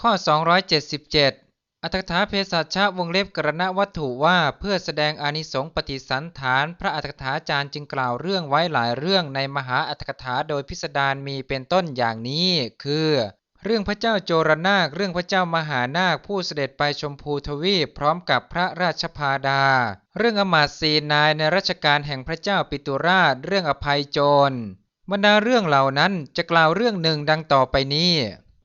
ข้อ 277 อัตถกถาเภสัชชะวงเล็บกรณวัตถุว่าเพื่อแสดงอานิสงส์ปฏิสันฐาน พระอัตถกถาจารย์จึงกล่าวเรื่องไว้หลายเรื่องในมหาอัตถกถาโดยพิสดารมีเป็นต้นอย่างนี้ คือ เรื่องพระเจ้าโจรนาค เรื่องพระเจ้ามหานาคผู้เสด็จไปชมพูทวีปพร้อมกับพระราชพาดา เรื่องอมาตย์สีนายในรัชกาลแห่งพระเจ้าปิตุราช เรื่องอภัยโจรบรรดาเรื่องเหล่านั้นจะกล่าวเรื่องหนึ่งดังต่อไปนี้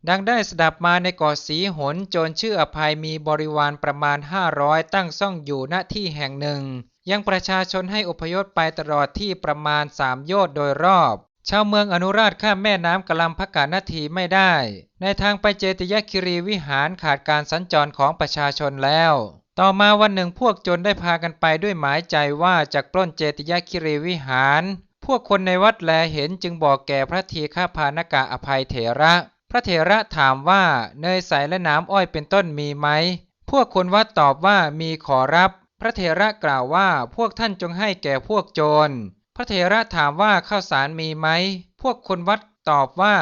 ดังได้สดับมาในเกาะสีหนโจรชื่ออภัยมีบริวารประมาณ 500 ตั้งซ่องอยู่ณที่แห่งหนึ่ง ยังประชาชนให้อพยพไปตลอดที่ประมาณสามโยชน์โดยรอบ ชาวเมืองอนุราชข้ามแม่น้ำกะลำพกานาทีไม่ได้ ในทางไปเจติยคิรีวิหารขาดการสัญจรของประชาชนแล้ว ต่อมาวันหนึ่งพวกโจรได้พากันไปด้วยหมายใจว่าจะปล้นเจติยคิรีวิหาร พวกคนในวัดแลเห็นจึงบอกแก่พระทีฆาพานกะอภัยเถระ ระเถระถามว่าเนยใสและน้ำอ้อยเป็นต้นมีไหม พวกคนวัดตอบว่ามีขอรับ พระเถระกล่าวว่าพวกท่านจงให้แก่พวกโจร พระเถระถามว่าข้าวสารมีไหม พวกคนวัดตอบว่า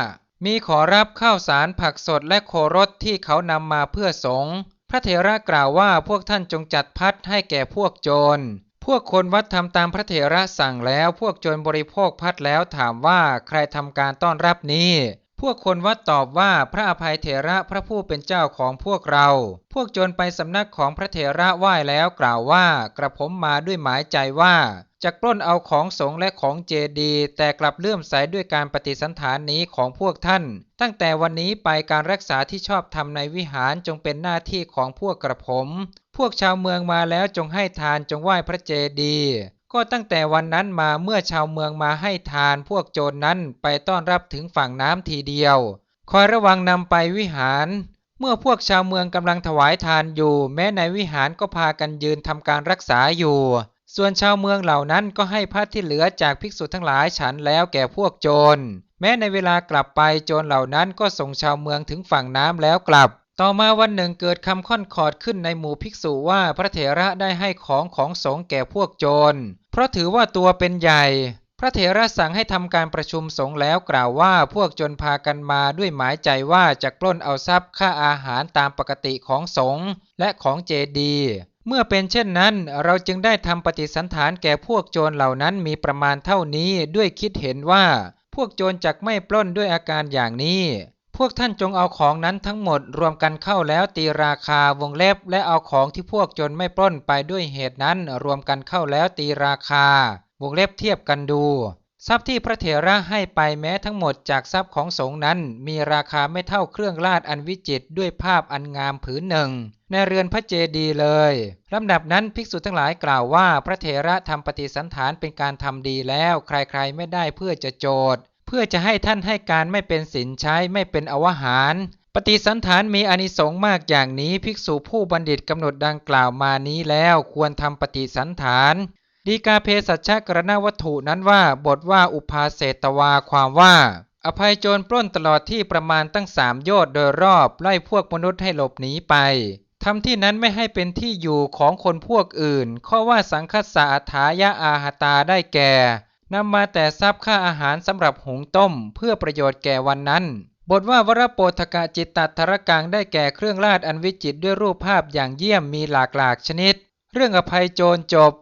มีขอรับข้าวสารผักสดและโครสที่เขานำมาเพื่อสงฆ์ พระเถระกล่าวว่าพวกท่านจงจัดพัดให้แก่พวกโจร พวกคนวัดทำตามพระเถระสั่งแล้ว พวกโจรบริโภคพัดแล้วถามว่าใครทำการต้อนรับนี้ พวกคนวัดตอบว่าพระอภัยเถระพระผู้เป็นเจ้าของพวกเรา พวกโจรไปสำนักของพระเถระไหว้แล้วกล่าวว่ากระผมมาด้วยหมายใจว่าจะปล้นเอาของสงและของเจดีแต่กลับเลื่อมใสด้วยการปฏิสันฐานนี้ของพวกท่าน ตั้งแต่วันนี้ไปการรักษาที่ชอบทำในวิหารจงเป็นหน้าที่ของพวกกระผม พวกชาวเมืองมาแล้วจงให้ทานจงไหว้พระเจดี ก็ตั้งแต่วันนั้นมาเมื่อชาวเมืองมาให้ทานพวกโจรนนั้นไปต้อนรับถึงฝั่งน้ำทีเดียว คอยระวังนำไปวิหาร เมื่อพวกชาวเมืองกำลังถวายทานอยู่ แม้ในวิหารก็พากันยืนทำการรักษาอยู่ ส่วนชาวเมืองเหล่านั้นก็ให้พัดที่เหลือจากภิกษุทั้งหลายฉันแล้วแก่พวกโจร แม้ในเวลากลับไปโจรเหล่านั้นก็ส่งชาวเมืองถึงฝั่งน้ำแล้วกลับ ต่อมาวันหนึ่งเกิดคำค่อนขอดขึ้นในหมู่ภิกษุว่าพระเถระได้ให้ของของสงฆ์แก่พวกโจร เพราะถือว่าตัวเป็นใหญ่ พระเถระสั่งให้ทำการประชุมสงฆ์แล้วกล่าวว่าพวกโจรพากันมาด้วยหมายใจว่าจะปล้นเอาทรัพย์ค่าอาหารตามปกติของสงฆ์และของเจดีเมื่อเป็นเช่นนั้นเราจึงได้ทำปฏิสันฐานแก่พวกโจรเหล่านั้นมีประมาณเท่านี้ด้วยคิดเห็นว่า พวกโจรจักไม่ปล้นด้วยอาการอย่างนี้ วกท่านจงเอาของนั้นทั้งหมดรวมกันเข้าแล้วตีราคาวงเล็บ และเอาของที่พวกจรไม่ปล้นไปด้วยเหตุนั้น รวมกันเข้าแล้วตีราคาวงเล็บเทียบกันดู ทรัพย์ที่พระเถระให้ไปแม้ทั้งหมดจากทรัพย์ของสงฆ์นั้น มีราคาไม่เท่าเครื่องลาดอันวิจิตรด้วยภาพอันงามผืนหนึ่ง ในเรือนพระเจดีย์เลยลำดับนั้นภิกษุทั้งหลายกล่าวว่าพระเถระทำปฏิสันฐานเป็นการทำดีแล้ว ใครๆไม่ได้เพื่อจะโจท พื่อจะให้ท่านให้การไม่เป็นสินใช้ไม่เป็นอวหาร ปฏิสันฐานมีอานิสงส์มากอย่างนี้ภิกษุผู้บัณฑิตกำหนดดังกล่าวมานี้แล้วควรทำปฏิสันฐานดีกาเพสัชกรณวัตถุนั้นว่าบทว่าอุปาเสตวาความว่า อภัยโจรปล้นตลอดที่ประมาณตั้งสามโยชน์โดยรอบไล่พวกมนุษย์ให้หลบหนีไปทำที่นั้นไม่ให้เป็นที่อยู่ของคนพวกอื่น ข้อว่าสังคสสะอัฐายะอาหตาได้แก่ นำมาแต่ทรัพย์ค่าอาหารสำหรับหุงต้ม เพื่อประโยชน์แก่วันนั้น บทว่าวรโปธกะจิตตัทรกังได้แก่เครื่องราชอันวิจิตรด้วยรูปภาพอย่างเยี่ยมมีหลากหลากชนิด เรื่องอภัยโจรจบ